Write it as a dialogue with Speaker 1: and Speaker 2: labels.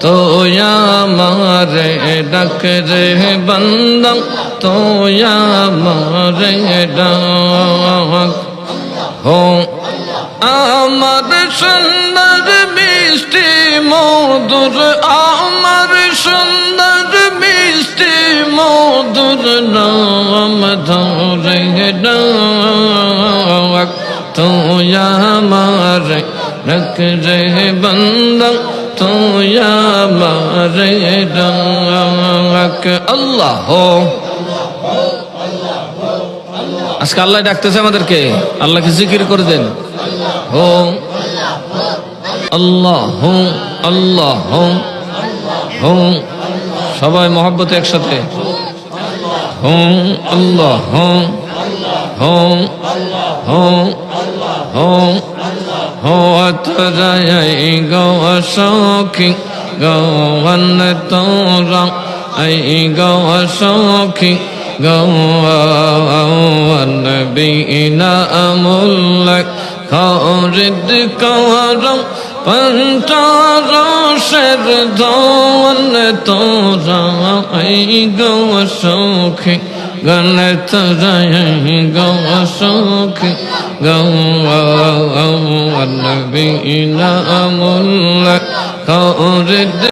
Speaker 1: তো আমারে ডাক রে বন্দা তো আমারে ডাক হো আমার সুন্দর মিষ্টি মধুর আমার সুন্দর মিষ্টি মধুর নাম ধরে ডাক তো আমার রক রে বন্দা তো আমার ডাক আল্লাহ আজকে আল্লাহ ডাকতেছে আমাদেরকে। আল্লাহকে জিকির করে দেন। হো। আল্লাহ আল্লাহ সবাই মহব্বত একসাথে। হো। আল্লাহ হো। হো হো হো হো তরাই গো সখী গৌন তোরা এই গো সখী গৌন বিনা আমুল্লক খরিদ করম পঞ্চারশের ধন তোরা এই গৌ জয় গৌ সখী গৌ বিনা আমুল্লক খরিদ